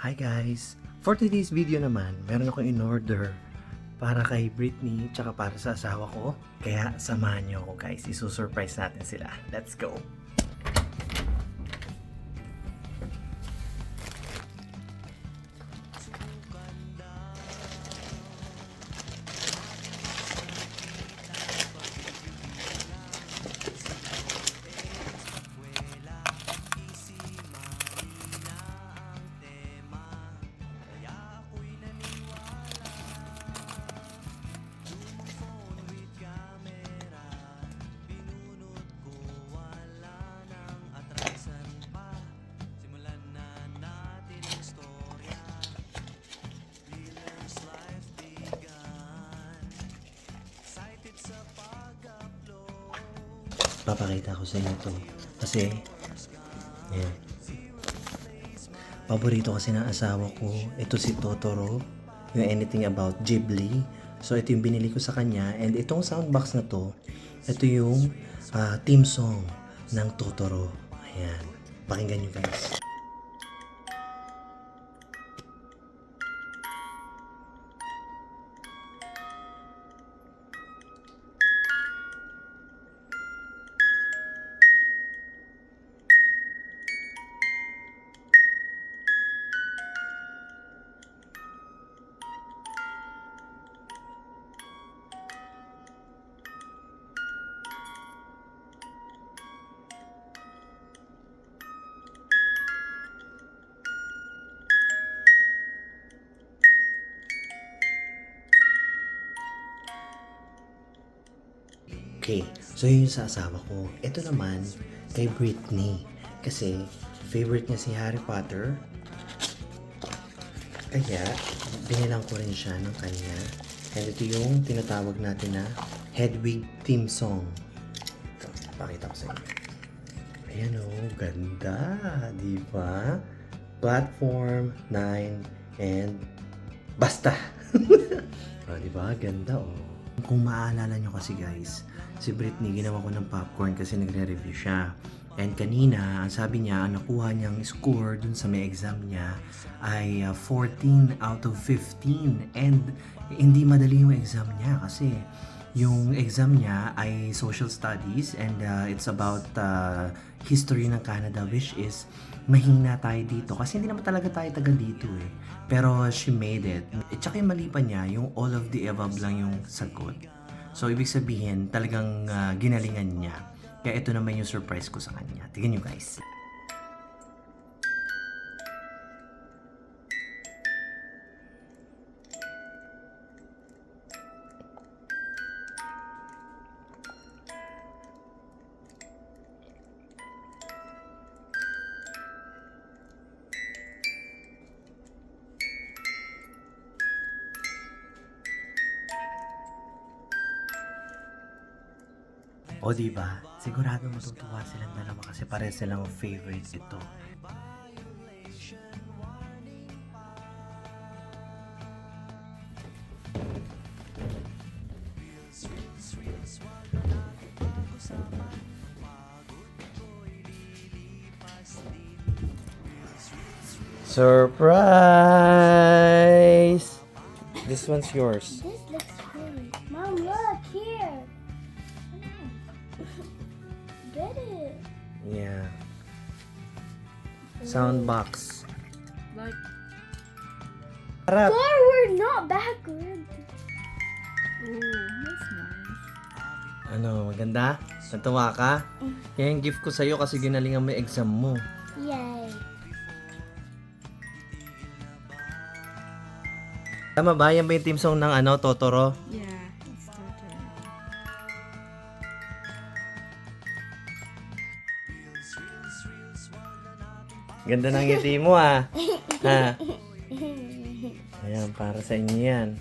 Hi guys! For today's video naman, meron akong in-order para kay Britney tsaka para sa asawa ko. Kaya samahan niyo ako guys, isusurprise natin sila. Let's go! Papakita ko sa inyo to. Kasi, yan. Paborito kasi ng asawa ko. Ito si Totoro. Yung anything about Ghibli. So, ito yung binili ko sa kanya. And itong soundbox na to, ito yung ah, theme song ng Totoro. Ayan. Pakinggan nyo guys. Okay, so yun yung sa ko. Ito naman, kay Britney. Kasi, favorite niya si Harry Potter. Kaya, binilang ko rin siya ng kanya. And ito yung tinatawag natin na Hedwig theme song. Ito, pakita ko sa inyo. Ayan o, ganda. Di ba? Platform 9 and basta. o, di ba? Ganda o. Kung maalala nyo kasi guys, si Britney ginawa ko ng popcorn kasi nagre-review siya. And kanina, ang sabi niya, ang nakuha niyang score dun sa may exam niya ay uh, 14 out of 15. And hindi madali yung exam niya kasi yung exam niya ay social studies and uh, it's about uh, history ng Canada which is mahina tayo dito kasi hindi naman talaga tayo taga dito eh. Pero she made it. At saka yung mali pa niya, yung all of the above lang yung sagot. So, ibig sabihin, talagang uh, ginalingan niya. Kaya ito naman yung surprise ko sa kanya. Tingnan nyo guys. O di ba? Sigurado matutuwa silang dalawa kasi pare silang favorite ito. Surprise! This one's yours. This looks Get it. Yeah. Soundbox. Like, Harap! Forward, not backward. oh, that's nice. Ano, maganda? Natuwa ka? Yan yung gift ko sa'yo kasi ginalingan mo yung exam mo. Yay. Tama ba? Yan ba yung team song ng ano, Totoro? Yeah, Ganda ng ngiti mo ah. ha? Ayan, para sa inyo yan.